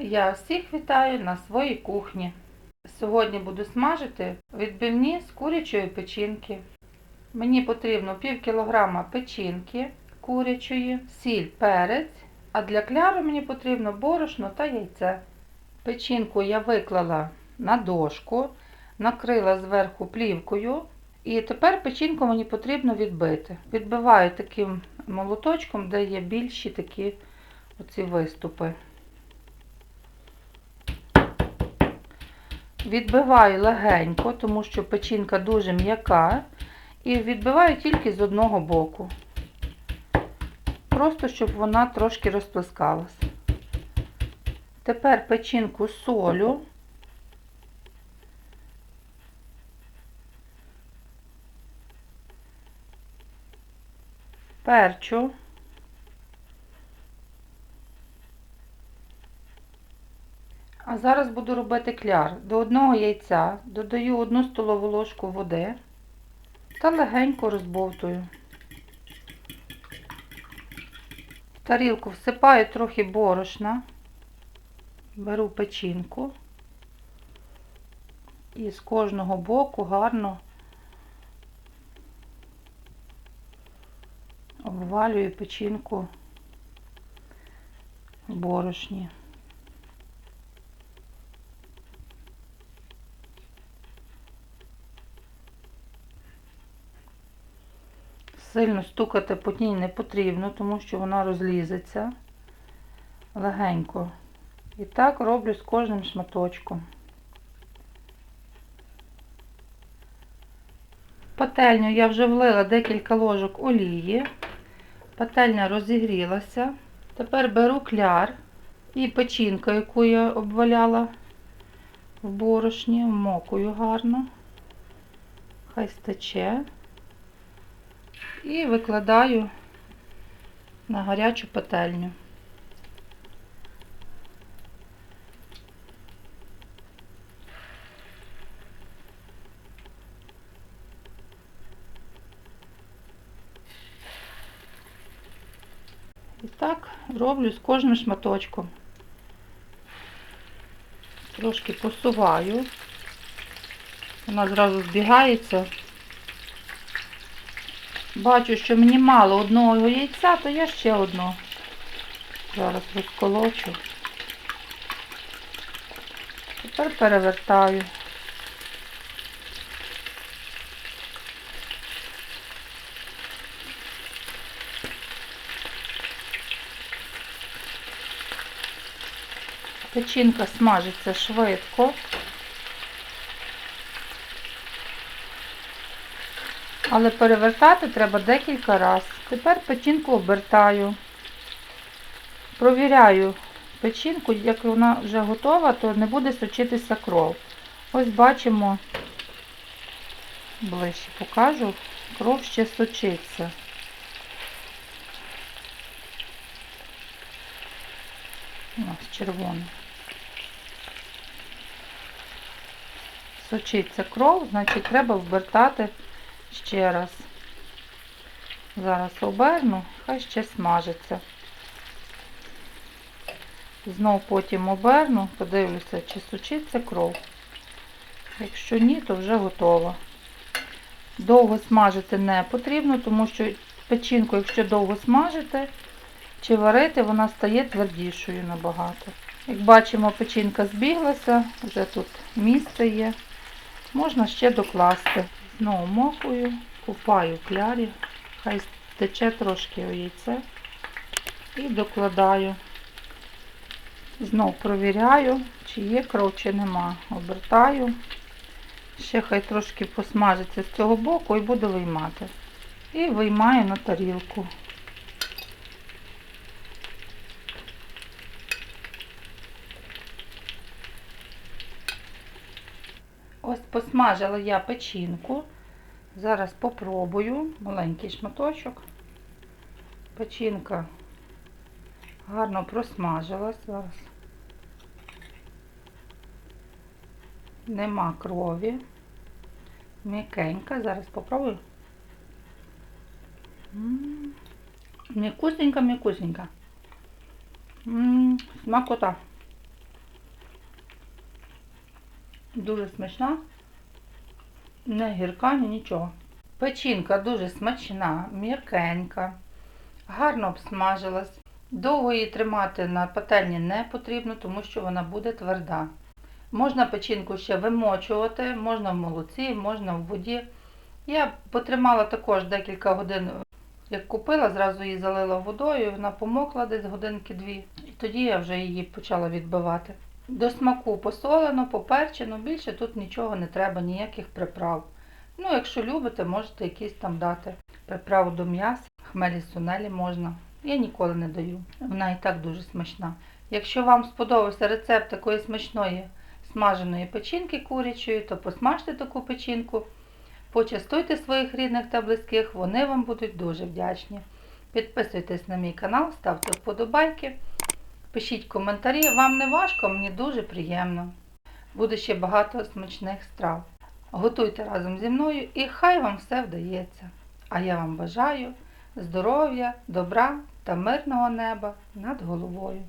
Я всіх вітаю на своїй кухні. Сьогодні буду смажити відбивні з курячої печінки. Мені потрібно пів кілограма печінки курячої, сіль, перець, а для кляру мені потрібно борошно та яйце. Печінку я виклала на дошку, накрила зверху плівкою. І тепер печінку мені потрібно відбити. Відбиваю таким молоточком, де є більші такі оці виступи. Відбиваю легенько, тому що печінка дуже м'яка. І відбиваю тільки з одного боку. Просто щоб вона трошки розплескалась. Тепер печінку солю. Перчу. А зараз буду робити кляр. До одного яйця додаю одну столову ложку води та легенько розбовтую. В тарілку всипаю трохи борошна, беру печінку і з кожного боку гарно обвалюю печінку в борошні. Сильно стукати по ній не потрібно, тому що вона розлізеться легенько. І так роблю з кожним шматочком. Пательню я вже влила декілька ложок олії. Пательня розігрілася. Тепер беру кляр і печінку, яку я обваляла в борошні, вмокую гарно. Хай стече. І викладаю на гарячу пательню. І так роблю з кожним шматочком. Трошки посуваю. Вона зразу збігається. Бачу, що мені мало одного яйця, то я ще одно. Зараз розколочу. Тепер перевертаю. Печінка смажиться швидко. Але перевертати треба декілька разів. Тепер печінку обертаю. Провіряю печінку, як вона вже готова, то не буде сочитися кров. Ось бачимо, ближче покажу, кров ще сочиться. Ось червоний. Сочиться кров, значить треба вбертати ще раз. Зараз оберну, хай ще смажиться. Знов потім оберну, подивлюся, чи сучиться кров. Якщо ні, то вже готова. Довго смажити не потрібно, тому що печінку, якщо довго смажити чи варити, вона стає твердішою набагато. Як бачимо, печінка збіглася, вже тут місце є. Можна ще докласти. Знову мокую, купаю клярі, хай тече трошки яйце і докладаю. Знов провіряю, чи є кров, чи нема. Обертаю. Ще хай трошки посмажиться з цього боку і буду виймати. І виймаю на тарілку. Ось посмажила я печінку. Зараз попробую маленький шматочок. Печінка гарно просмажилась зараз. Нема крові. М'якенька. Зараз попробую. М'якусенька, м'якусенька. Смакота. Дуже смачна, не гірка, ні нічого. Печінка дуже смачна, м'якенька, гарно обсмажилась. Довго її тримати на пательні не потрібно, тому що вона буде тверда. Можна печінку ще вимочувати, можна в молоці, можна в воді. Я потримала також декілька годин, як купила, зразу її залила водою, вона помокла десь годинки дві. І тоді я вже її почала відбивати. До смаку посолено, поперчено, більше тут нічого не треба, ніяких приправ. Ну, якщо любите, можете якісь там дати приправу до м'яса, хмелі сунелі можна. Я ніколи не даю. Вона і так дуже смачна. Якщо вам сподобався рецепт такої смачної смаженої печінки курячої, то посмажте таку печінку, почастуйте своїх рідних та близьких, вони вам будуть дуже вдячні. Підписуйтесь на мій канал, ставте вподобайки, пишіть коментарі. Вам не важко, мені дуже приємно. Буде ще багато смачних страв. Готуйте разом зі мною і хай вам все вдається. А я вам бажаю здоров'я, добра та мирного неба над головою.